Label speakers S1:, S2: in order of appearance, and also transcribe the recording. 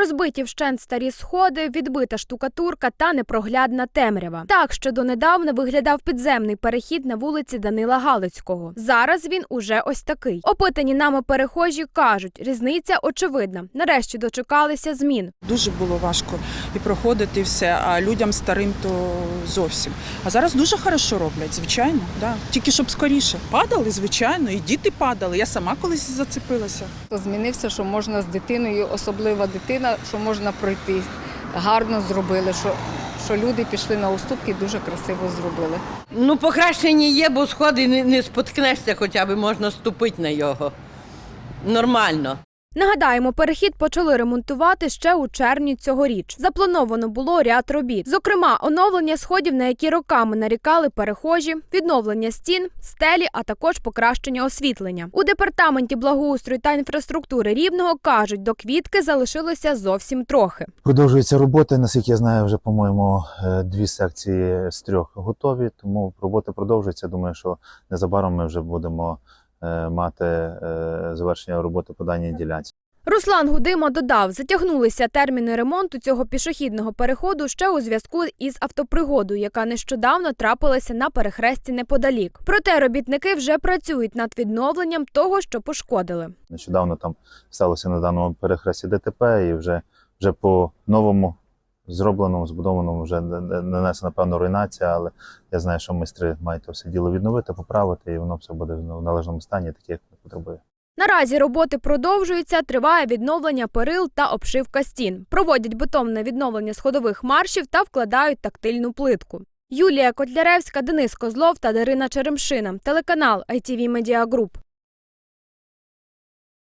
S1: Розбиті вщент старі сходи, відбита штукатурка та непроглядна темрява. Так ще донедавна виглядав підземний перехід на вулиці Данила Галицького. Зараз він уже ось такий. Опитані нами перехожі кажуть, різниця очевидна. Нарешті дочекалися змін.
S2: Дуже було важко і проходити все, а людям старим то зовсім. А зараз дуже хорошо роблять, звичайно. Да. Тільки щоб скоріше. Падали, звичайно, і діти падали. Я сама колись зацепилася.
S3: Змінився, що можна з дитиною, особлива дитина, що можна пройти. Гарно зробили, що, що люди пішли на уступки, дуже красиво зробили.
S4: Ну, покращення є, бо сходи не, не споткнешся, хоча б можна ступити на його. Нормально.
S1: Нагадаємо, перехід почали ремонтувати ще у червні цьогоріч. Заплановано було ряд робіт. Зокрема, оновлення сходів, на які роками нарікали перехожі, відновлення стін, стелі, а також покращення освітлення. У департаменті благоустрою та інфраструктури рівного кажуть, до квітки залишилося зовсім трохи.
S5: Продовжуються роботи. Наскільки я знаю, вже по-моєму е, дві секції з трьох готові. Тому роботи продовжуються. Думаю, що незабаром ми вже будемо мати е, завершення роботи по даній ділянці.
S1: Руслан Гудима додав, затягнулися терміни ремонту цього пішохідного переходу ще у зв'язку із автопригодою, яка нещодавно трапилася на перехресті неподалік. Проте робітники вже працюють над відновленням того, що пошкодили.
S5: Нещодавно там сталося на даному перехресті ДТП, і вже, вже по новому зробленому, збудованому вже нанесена певна руйнація, але я знаю, що майстри мають все діло відновити, поправити, і воно все буде в належному стані, таке, як потребує.
S1: Наразі роботи продовжуються, триває відновлення перил та обшивка стін. Проводять бетонне відновлення сходових маршів та вкладають тактильну плитку. Юлія Котляревська, Денис Козлов та Дарина Черемшина. Телеканал ITV Media Group.